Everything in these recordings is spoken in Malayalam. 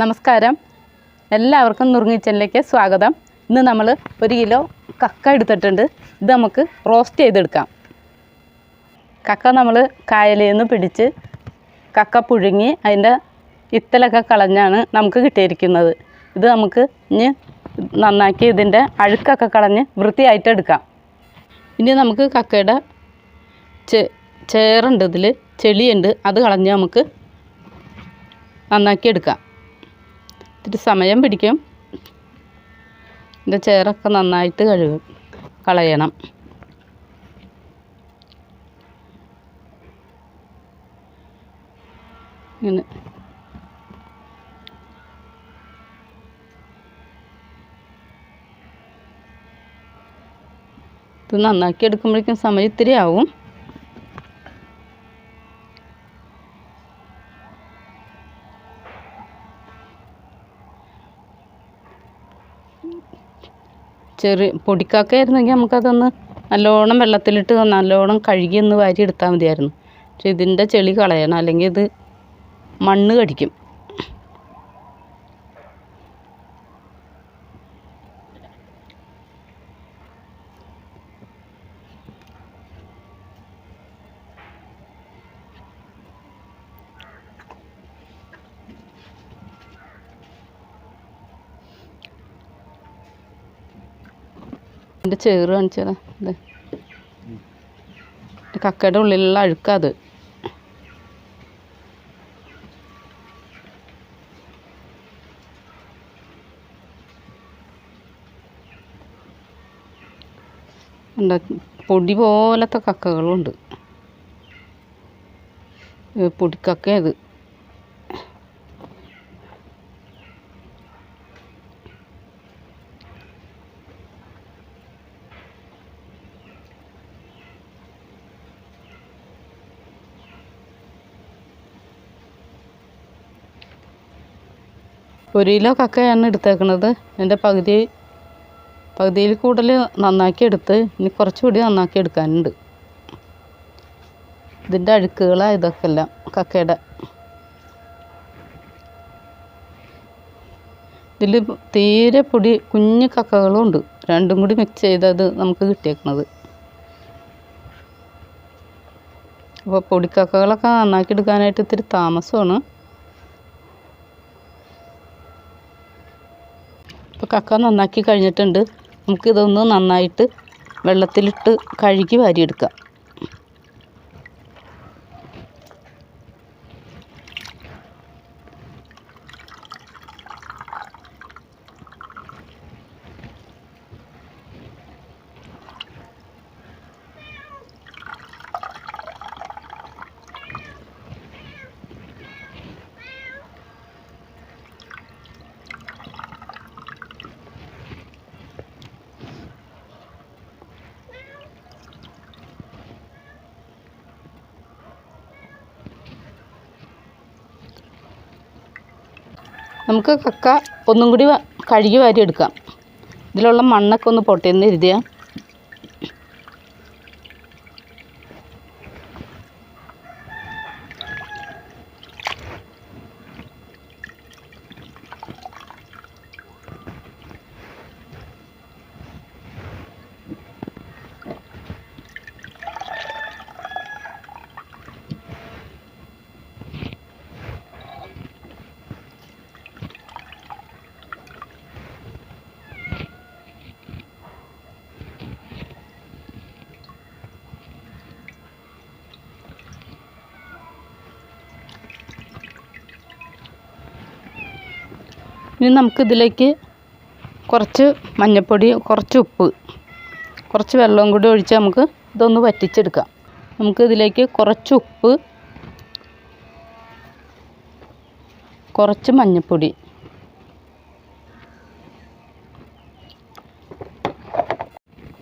നമസ്കാരം. എല്ലാവർക്കും നുറുങ്ങിച്ചനിലേക്ക് സ്വാഗതം. ഇന്ന് നമ്മൾ ഒരു കിലോ കക്ക എടുത്തിട്ടുണ്ട്. ഇത് നമുക്ക് റോസ്റ്റ് ചെയ്തെടുക്കാം. കക്ക നമ്മൾ കായലിൽ നിന്ന് പിടിച്ച് കക്ക പുഴുങ്ങി അതിന്റെ ഇത്തലൊക്കെ കളഞ്ഞാണ് നമുക്ക് കിട്ടിയിരിക്കുന്നത്. ഇത് നമുക്ക് ഇനി നന്നാക്കി ഇതിന്റെ അഴുക്കൊക്കെ കളഞ്ഞ് വൃത്തിയായിട്ട് എടുക്കാം. ഇനി നമുക്ക് കക്കയുടെ ചെ ചേറുണ്ട് ഇതിൽ ചെളിയുണ്ട്. അത് കളഞ്ഞ് നമുക്ക് നന്നാക്കി എടുക്കാം. ഇത്തിരി സമയം പിടിക്കും. ഇതിന്റെ ചേറൊക്കെ നന്നായിട്ട് കഴുകും. കളയണം. ഇങ്ങനെ. ഇത് നന്നാക്കി എടുക്കുമ്പോഴേക്കും സമയം ഇത്തിരി ആവും. ചെറിയ പൊടിക്കാക്ക ആയിരുന്നെങ്കിൽ നമുക്കതൊന്ന് നല്ലോണം വെള്ളത്തിലിട്ട് നല്ലോണം കഴുകി ഒന്ന് വാരി എടുത്താൽ മതിയായിരുന്നു. പക്ഷെ ഇതിന്റെ ചെളി കളയണം. അല്ലെങ്കിൽ ഇത് മണ്ണ് കടിക്കും. ഇതിന്റെ ചേറ് കാണിച്ചതാ കക്കയുടെ ഉള്ളിലുള്ള അഴുക്കാത് പൊടി പോലത്തെ കക്കകളുണ്ട്. ഇത്. ഒരു കിലോ കക്കയാണ് എടുത്തേക്കുന്നത് എന്റെ പകുതി പകുതിയിൽ കൂടുതൽ നന്നാക്കി എടുത്ത് ഇനി കുറച്ചുകൂടി നന്നാക്കി എടുക്കാനുണ്ട്. ഇതിന്റെ അഴുക്കുകളാണ് ഇതൊക്കെ എല്ലാം കക്കയുടെ. ഇതിൽ തീരെ പൊടി കുഞ്ഞു കക്കകളും ഉണ്ട്. രണ്ടും കൂടി മിക്സ് ചെയ്തത് നമുക്ക് കിട്ടിയേക്കുന്നത് അപ്പോൾ പൊടിക്കക്കകളൊക്കെ നന്നാക്കി എടുക്കാനായിട്ട് ഇത്തിരി താമസമാണ്. ഇപ്പോൾ കക്ക നന്നാക്കി കഴിഞ്ഞിട്ടുണ്ട്. നമുക്കിതൊന്ന് നന്നായിട്ട് വെള്ളത്തിലിട്ട് കഴുകി വാരിയെടുക്കാം. നമുക്ക് കക്ക ഒന്നും കൂടി കഴുകി വാരിയെടുക്കാം. ഇതിലുള്ള മണ്ണൊക്കെ ഒന്ന് പൊട്ടിയെന്ന് എഴുതിയാൽ ഇനി നമുക്ക് ഇതിലേക്ക് കുറച്ച് മഞ്ഞൾപ്പൊടി കുറച്ച് ഉപ്പ് കുറച്ച് വെള്ളവും കൂടി ഒഴിച്ച് നമുക്ക് ഇതൊന്ന് വറ്റിച്ചെടുക്കാം. നമുക്ക് ഇതിലേക്ക് കുറച്ച് ഉപ്പ് കുറച്ച് മഞ്ഞൾപ്പൊടി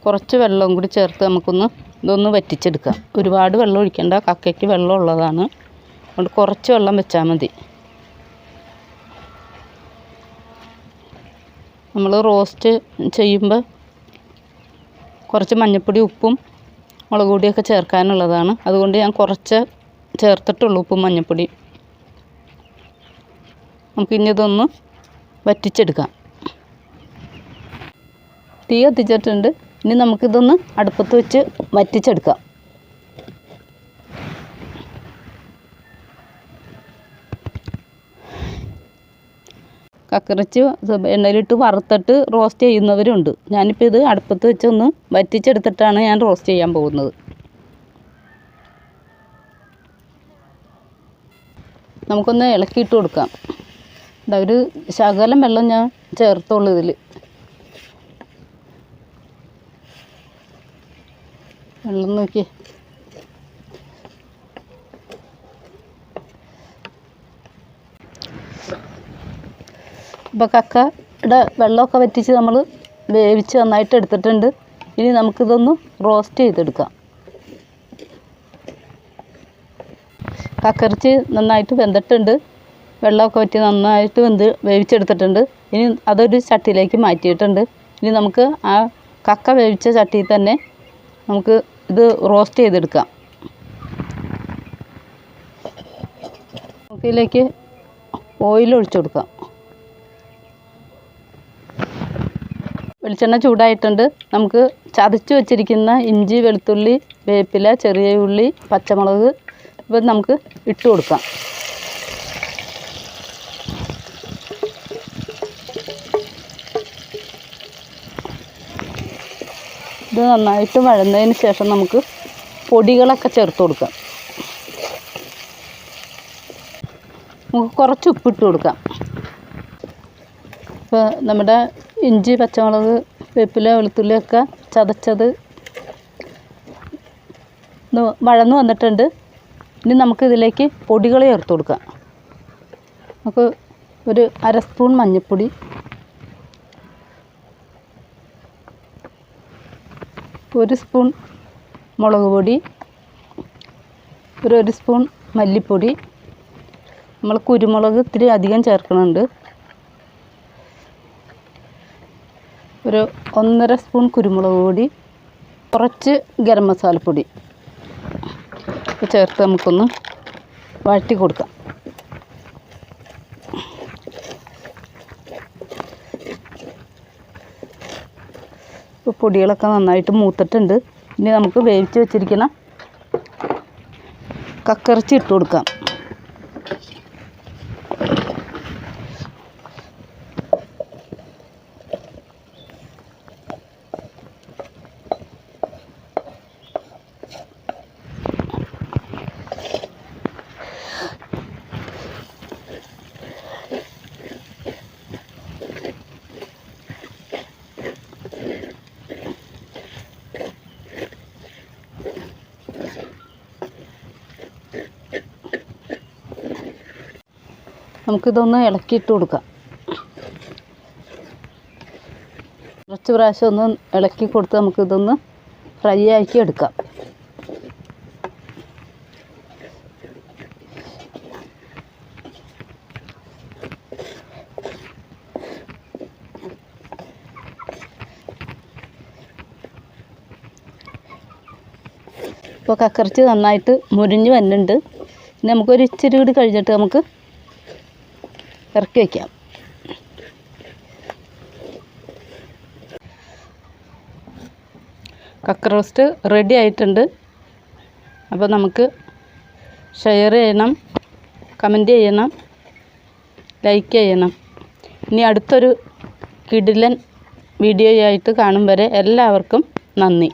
കുറച്ച് വെള്ളവും കൂടി ചേർത്ത് നമുക്കൊന്ന് ഇതൊന്ന് വറ്റിച്ചെടുക്കാം. ഒരുപാട് വെള്ളം ഒഴിക്കേണ്ട കക്കയ്ക്ക് വെള്ളം ഉള്ളതാണ്. അതുകൊണ്ട് കുറച്ച് വെള്ളം വെച്ചാൽ മതി. നമ്മൾ റോസ്റ്റ് ചെയ്യുമ്പോൾ കുറച്ച് മഞ്ഞൾപ്പൊടി ഉപ്പും മുളക് പൊടിയൊക്കെ ചേർക്കാനുള്ളതാണ്. അതുകൊണ്ട് ഞാൻ കുറച്ച് ചേർത്തിട്ടുള്ളൂ ഉപ്പും മഞ്ഞൾപ്പൊടി നമുക്കിനി ഇതൊന്ന് വറ്റിച്ചെടുക്കാം. തീ കത്തിച്ചിട്ടുണ്ട്. ഇനി നമുക്കിതൊന്ന് അടുപ്പത്ത് വെച്ച് വറ്റിച്ചെടുക്കാം. കക്കറച്ചി എണ്ണയിലിട്ട് വറുത്തിട്ട് റോസ്റ്റ് ചെയ്യുന്നവരുണ്ട്. ഞാനിപ്പോൾ ഇത് അടുപ്പത്ത് വെച്ചൊന്ന് വറ്റിച്ചെടുത്തിട്ടാണ് ഞാൻ റോസ്റ്റ് ചെയ്യാൻ പോകുന്നത്. നമുക്കൊന്ന് ഇളക്കിയിട്ട് കൊടുക്കാം. ഒരു ശകലം വെള്ളം ഞാൻ ചേർത്തോളൂ ഇതിൽ വെള്ളം നോക്കി ഇപ്പോൾ കക്കയുടെ വെള്ളമൊക്കെ വറ്റിച്ച് നമ്മൾ വേവിച്ച് നന്നായിട്ട് എടുത്തിട്ടുണ്ട്. ഇനി നമുക്കിതൊന്ന് റോസ്റ്റ് ചെയ്തെടുക്കാം. കക്കറിച്ച് നന്നായിട്ട് വെന്തിട്ടുണ്ട്. വെള്ളമൊക്കെ വറ്റി നന്നായിട്ട് വെന്ത് വേവിച്ചെടുത്തിട്ടുണ്ട്. ഇനി അതൊരു ചട്ടിയിലേക്ക് മാറ്റിയിട്ടുണ്ട്. ഇനി നമുക്ക് ആ കക്ക വേവിച്ച ചട്ടിയിൽ തന്നെ നമുക്ക് ഇത് റോസ്റ്റ് ചെയ്തെടുക്കാം. നമുക്കിതിലേക്ക് ഓയിൽ ഒഴിച്ചു കൊടുക്കാം. വെളിച്ചെണ്ണ ചൂടായിട്ടുണ്ട്. നമുക്ക് ചതച്ച് വെച്ചിരിക്കുന്ന ഇഞ്ചി വെളുത്തുള്ളി വേപ്പില ചെറിയ ഉള്ളി പച്ചമുളക് ഇവ നമുക്ക് ഇട്ട് കൊടുക്കാം. ഇത് നന്നായിട്ട് വഴന്നതിന് ശേഷം നമുക്ക് പൊടികളൊക്കെ ചേർത്ത് കൊടുക്കാം. നമുക്ക് കുറച്ച് ഉപ്പിട്ട് കൊടുക്കാം. ഇപ്പോൾ നമ്മുടെ ഇഞ്ചി പച്ചമുളക് വേപ്പില വെളുത്തുള്ളിയൊക്കെ ചതച്ചത് വഴന്നു വന്നിട്ടുണ്ട്. ഇനി നമുക്ക് ഇതിലേക്ക് പൊടികൾ ചേർത്ത് കൊടുക്കാം. നമുക്ക് ഒരു അര സ്പൂൺ മഞ്ഞൾപ്പൊടി ഒരു സ്പൂൺ മുളക് പൊടി. ഒരു ഒരു സ്പൂൺ മല്ലിപ്പൊടി. നമ്മൾ കുരുമുളക് ഇത്തിരി അധികം ചേർക്കുന്നുണ്ട് ഒരു ഒന്നര സ്പൂൺ കുരുമുളക് പൊടി കുറച്ച് ഗരം മസാലപ്പൊടി ചേർത്ത് നമുക്കൊന്ന് വഴറ്റി കൊടുക്കാം. ഇപ്പോൾ പൊടികളൊക്കെ നന്നായിട്ട് മൂത്തിട്ടുണ്ട്. ഇനി നമുക്ക് വേവിച്ച് വെച്ചിരിക്കുന്ന കക്കിറച്ചി ഇട്ട് കൊടുക്കാം. നമുക്കിതൊന്ന് ഇളക്കിയിട്ട് കൊടുക്കാം. കുറച്ച് പ്രാവശ്യം ഒന്ന് ഇളക്കി കൊടുത്ത് നമുക്കിതൊന്ന് ഫ്രൈ ആക്കി എടുക്കാം. ഇപ്പോൾ കക്കറച്ച് നന്നായിട്ട് മുരിഞ്ഞ് വന്നിട്ടുണ്ട്. ഇനി നമുക്കൊരു ഇച്ചിരി കൂടി കഴിഞ്ഞിട്ട് നമുക്ക് ഇറക്കി വയ്ക്കാം കക്ക റോസ്റ്റ് റെഡി ആയിട്ടുണ്ട്. അപ്പോൾ നമുക്ക് ഷെയർ ചെയ്യണം കമന്റ് ചെയ്യണം ലൈക്ക് ചെയ്യണം. ഇനി അടുത്തൊരു കിടിലൻ വീഡിയോയായിട്ട് കാണും വരെ എല്ലാവർക്കും നന്ദി.